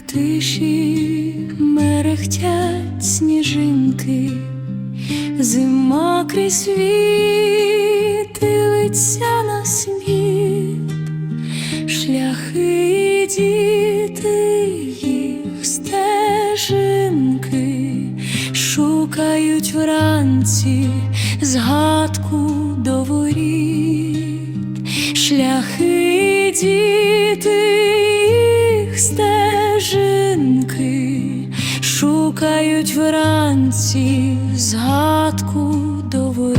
тиші мерехтять сніжинки, зима крізь світ дивиться на світ, шляхи діти їх стежинки шукають вранці згадку до воріт, шляхи діти стежинки шукають вранці згадку до воріт.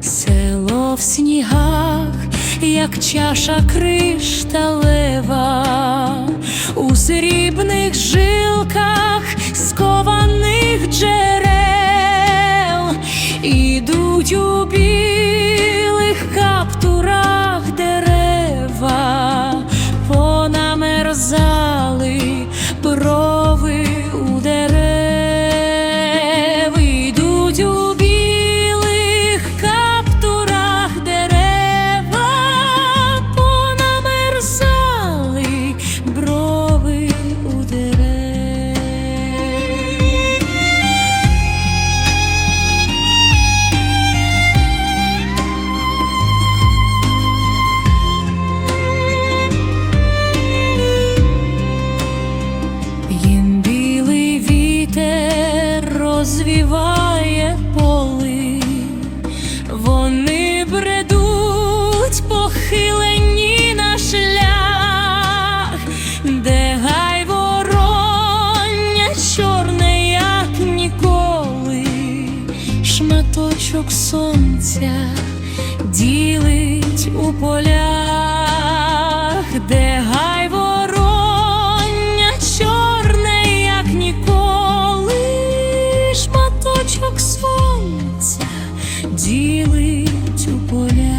Село в снігах, як чаша кришталева, у срібних жилках скованих джерел, ідуть у білих розвіває поли, вони бредуть похилені на шлях, де гай вороння чорне, як ніколи, шматочок сонця ділить у полях. ділить у поля.